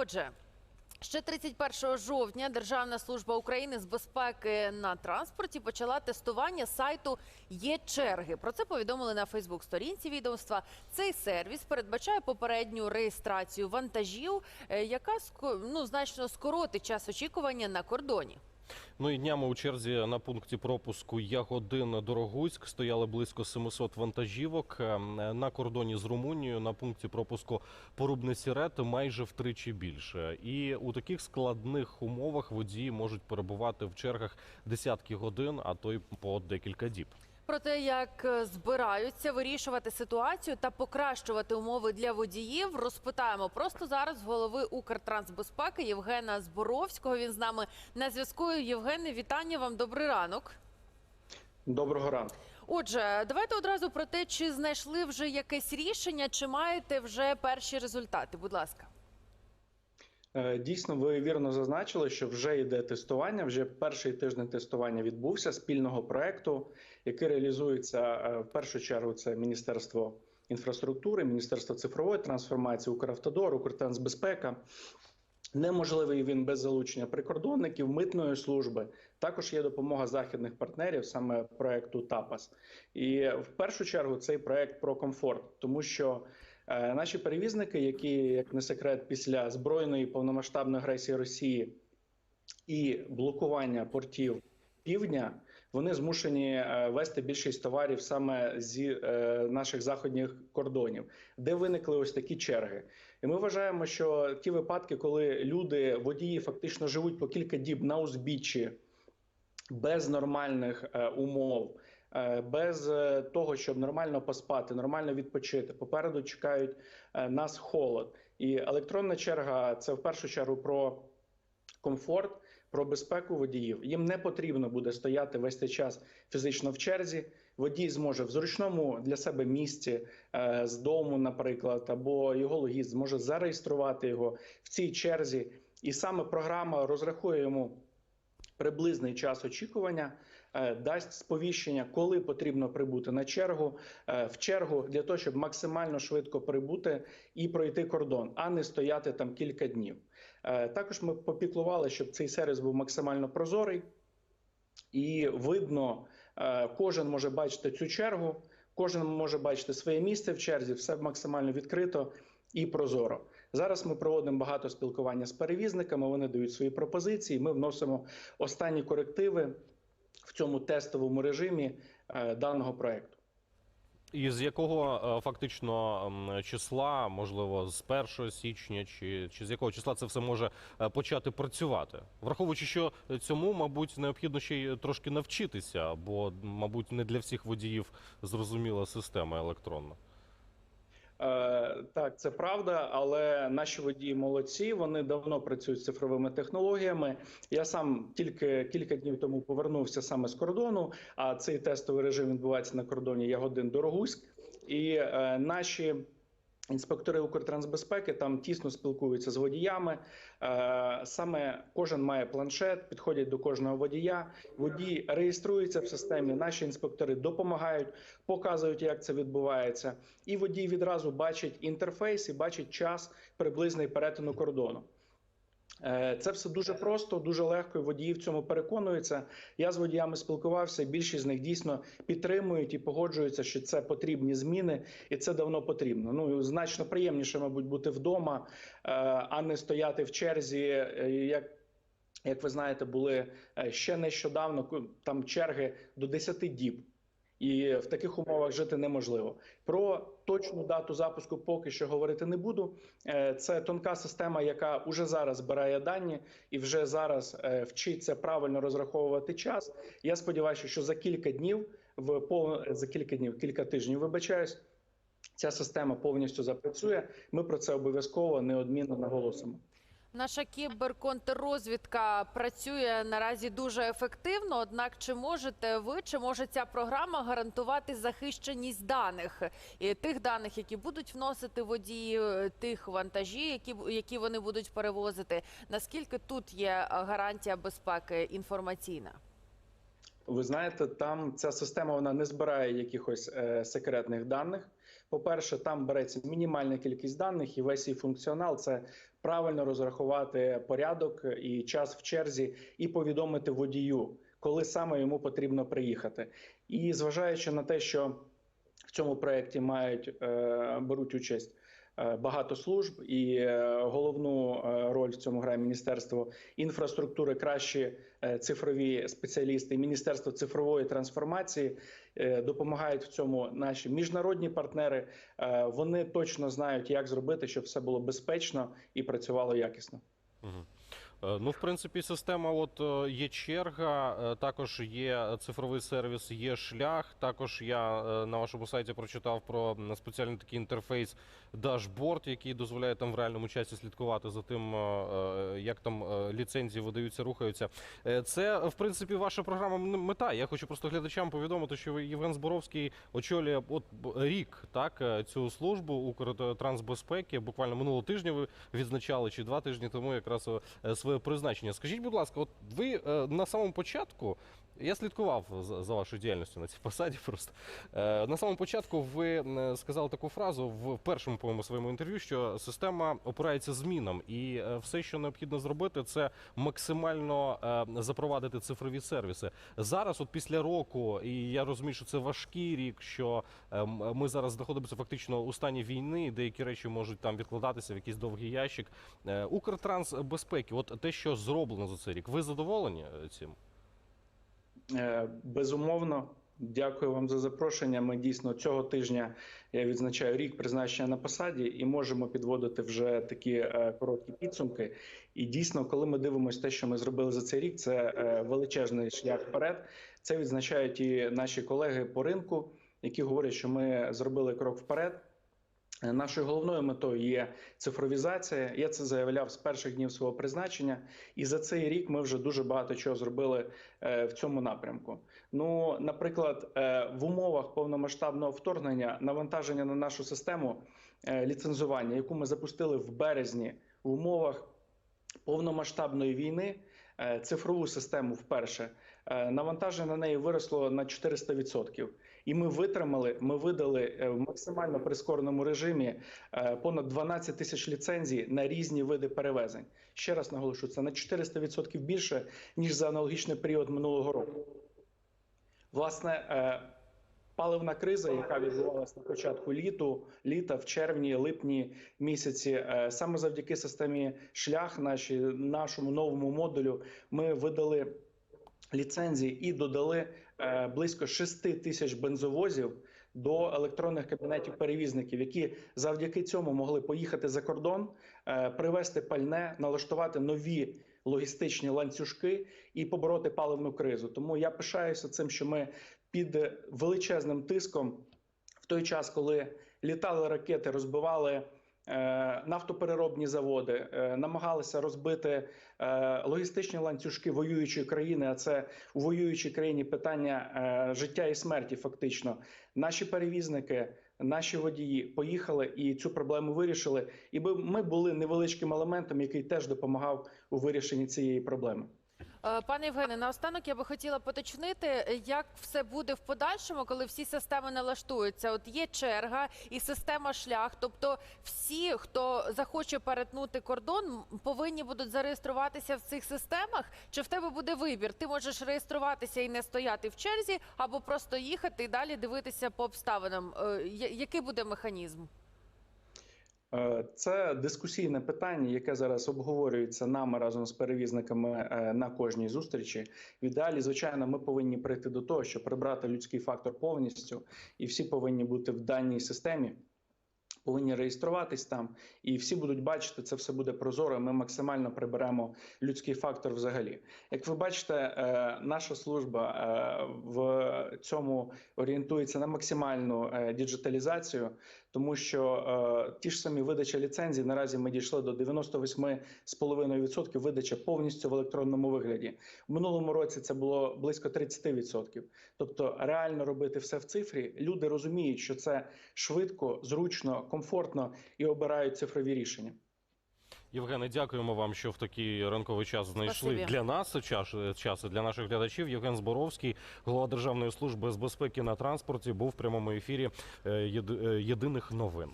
Отже. Ще 31 жовтня Державна служба України з безпеки на транспорті почала тестування сайту Є черги. Про це повідомили на Фейсбук-сторінці відомства. Цей сервіс передбачає попередню реєстрацію вантажів, е, яка ну, значно скоротить час очікування на кордоні. Ну і днями у черзі на пункті пропуску Ягодин Дорогуськ стояли близько 700 вантажівок. Е, На кордоні з Румунією на пункті пропуску Порубне Сірет майже втричі більше. І у таких складних умовах водії можуть перебувати в чергах десятки годин, а то й по декілька діб. Про те, як е, збираються вирішувати ситуацію та покращувати умови для водіїв, розпитаємо просто зараз голови Укртрансбезпеки Євгена Зборовського. Він з нами на зв'язку. Євгене, вітання вам. Добрий ранок. Доброго ранку. Отже, давайте одразу про те, чи знайшли вже якесь рішення, чи маєте вже перші результати. Будь ласка. Е, Дійсно, ви вірно зазначили, що вже йде тестування. Вже перший тиждень тестування відбувся спільного проекту, який реалізується е, в першу чергу. Це Міністерство інфраструктури, Міністерство цифрової трансформації, Укравтодор, Укртрансбезпека. Неможливий він без залучення прикордонників, митної служби. Також є допомога західних партнерів, саме проекту ТАПАС. І в першу чергу цей проект про комфорт, тому що наші перевізники, які як не секрет, після збройної повномасштабної агресії Росії і блокування портів півдня, вони змушені е, вести більшість товарів саме зі е, наших заходніх кордонів, де виникли ось такі черги. І ми вважаємо, що ті випадки, коли люди, водії, фактично живуть по кілька діб на узбіччі без нормальних е, умов. Е, Без е, того, щоб нормально поспати, нормально відпочити, попереду чекають е, нас холод. І електронна черга це в першу чергу про комфорт, про безпеку водіїв. Їм не потрібно буде стояти весь цей час фізично в черзі. Водій зможе в зручному для себе місці з дому, наприклад, або його логіст зможе зареєструвати його в цій черзі. І саме програма розрахує йому приблизний час очікування, дасть сповіщення, коли потрібно прибути на чергу, е, в чергу для того, щоб максимально швидко прибути і пройти кордон, а не стояти там кілька днів. Е, Також ми попіклували, щоб цей сервіс був максимально прозорий. І видно, е, кожен може бачити цю чергу, кожен може бачити своє місце в черзі, все максимально відкрито і прозоро. Зараз ми проводимо багато спілкування з перевізниками. Вони дають свої пропозиції. Ми вносимо останні корективи в цьому тестовому режимі е, даного проекту. І з якого е, фактично числа, можливо, з 1 січня, чи, чи з якого числа це все може е, почати працювати? Враховуючи, що цьому, мабуть, необхідно ще й трошки навчитися, бо, мабуть, не для всіх водіїв зрозуміла система електронна. Е, Так, це правда, але наші водії молодці. Вони давно працюють з цифровими технологіями. Я сам тільки кілька днів тому повернувся саме з кордону. А цей тестовий режим відбувається на кордоні Ягодин Дорогуськ. І е, наші. Інспектори Укртрансбезпеки там тісно спілкуються з водіями. Е, Саме кожен має планшет, підходять до кожного водія. Водій реєструється в системі. Наші інспектори допомагають, показують, як це відбувається. І водій відразу бачить інтерфейс і бачить час приблизний перетину кордону. Е, Це все дуже просто, дуже легко. і Водії в цьому переконуються. Я з водіями спілкувався. Більшість з них дійсно підтримують і погоджуються, що це потрібні зміни, і це давно потрібно. Ну значно приємніше, мабуть, бути вдома, е, а не стояти в черзі. е, Як як ви знаєте, були ще нещодавно там черги до 10 діб. І в таких умовах жити неможливо. Про точну дату запуску поки що говорити не буду. Е, Це тонка система, яка уже зараз збирає дані і вже зараз е, вчиться правильно розраховувати час. Я сподіваюся, що за кілька днів, в пов... за кілька днів, кілька тижнів, вибачаюсь, ця система повністю запрацює. Ми про це обов'язково неодмінно наголосимо. Наша кіберконтррозвідка працює наразі дуже ефективно. Однак, чи можете ви, чи може ця програма гарантувати захищеність даних і тих даних, які будуть вносити водії, е, тих вантажі, які які вони будуть перевозити? Наскільки тут є е, гарантія безпеки інформаційна? Ви знаєте, там ця система вона не збирає якихось е, секретних даних. По-перше, там береться мінімальна кількість даних і весь її функціонал це правильно розрахувати порядок і час в черзі, і повідомити водію, коли саме йому потрібно приїхати. І зважаючи на те, що в цьому проєкті мають е, беруть участь багато служб, і е, головну е, роль в цьому грає міністерство інфраструктури, кращі е, цифрові спеціалісти, міністерство цифрової трансформації е, допомагають в цьому наші міжнародні партнери. Е, Вони точно знають, як зробити, щоб все було безпечно і працювало якісно. Е, Ну, в принципі, система от е, є черга, е, також є цифровий сервіс, є шлях. Також я на вашому сайті прочитав про спеціальний такий інтерфейс дашборд, який дозволяє там в реальному часі слідкувати за тим, як там ліцензії видаються, рухаються. Це, в принципі, ваша програма мета. Я хочу просто глядачам повідомити, що Євген Зборовський очолює от рік так цю службу Укртрансбезпеки. Буквально минулого тижня ви відзначали чи два тижні тому якраз е, своє призначення. Скажіть, будь ласка, от ви е, на самому початку. Я слідкував за, за вашою діяльністю на цій посаді. Просто е, на самому початку ви е, сказали таку фразу в першому по своєму інтерв'ю, що система опирається змінам, і е, все, що необхідно зробити, це максимально запровадити цифрові сервіси. Зараз, от після року, і я розумію, що це важкий рік, що ми зараз знаходимося фактично у стані війни, і деякі речі можуть там відкладатися в якийсь довгий ящик. Е, Укртрансбезпеки, от те, що зроблено за цей рік, ви задоволені цим? Е, Безумовно, дякую вам за запрошення. Ми дійсно цього тижня я відзначаю рік призначення на посаді і можемо підводити вже такі е, короткі підсумки. І дійсно, коли ми дивимося те, що ми зробили за цей рік, це е, величезний шлях вперед. Це відзначають і наші колеги по ринку, які говорять, що ми зробили крок вперед. Е, Нашою головною метою є цифровізація. Я це заявляв з перших днів свого призначення, і за цей рік ми вже дуже багато чого зробили е, в цьому напрямку. Ну, наприклад, е, в умовах повномасштабного вторгнення навантаження на нашу систему ліцензування, яку ми запустили в березні в умовах повномасштабної війни, цифрову систему вперше навантаження на неї виросло на 400%. І ми витримали, ми видали е, в максимально прискореному режимі е, понад 12 тисяч ліцензій на різні види перевезень. Ще раз наголошую, це на 400% більше ніж за аналогічний період минулого року. Власне, е, паливна криза, яка відбувалася на початку літу, літа, в червні, липні місяці, саме завдяки системі шлях, наші, нашому новому модулю, ми видали ліцензії і додали близько 6 тисяч бензовозів до електронних кабінетів перевізників, які завдяки цьому могли поїхати за кордон, е, привезти пальне, налаштувати нові логістичні ланцюжки і побороти паливну кризу. Тому я пишаюся цим, що ми під величезним тиском в той час, коли літали ракети, розбивали. Е, Нафтопереробні заводи е, намагалися розбити е, логістичні ланцюжки воюючої країни. А це у воюючій країні питання життя і смерті. Фактично, наші перевізники, наші водії поїхали і цю проблему вирішили. І ми були невеличким елементом, який теж допомагав у вирішенні цієї проблеми. Е, Пане Євгене, наостанок я би хотіла поточнити, як все буде в подальшому, коли всі системи налаштуються. От є черга і система шлях. Тобто, всі, хто захоче перетнути кордон, повинні будуть зареєструватися в цих системах. Чи в тебе буде вибір? Ти можеш реєструватися і не стояти в черзі, або просто їхати і далі дивитися по обставинам. Е, Який буде механізм? Е, Це дискусійне питання, яке зараз обговорюється нами разом з перевізниками е, на кожній зустрічі. В ідеалі, звичайно, ми повинні прийти до того, щоб прибрати людський фактор повністю, і всі повинні бути в даній системі. Повинні реєструватись там, і всі будуть бачити, це все буде прозоро. Ми максимально приберемо людський фактор взагалі. Як ви бачите, е, наша служба в цьому орієнтується на максимальну діджиталізацію, тому що е, ті ж самі видача ліцензій наразі ми дійшли до 98,5% видача повністю в електронному вигляді. В минулому році це було близько 30%. Тобто, реально робити все в цифрі. Люди розуміють, що це швидко, зручно, комфортно і обирають цифрові рішення. Євгене, дякуємо вам, що в такий ранковий час знайшли Спасибі. для нас час, час для наших глядачів. Євген Зборовський, голова Державної служби з безпеки на транспорті, був в прямому ефірі е, єди- е, єдиних новин.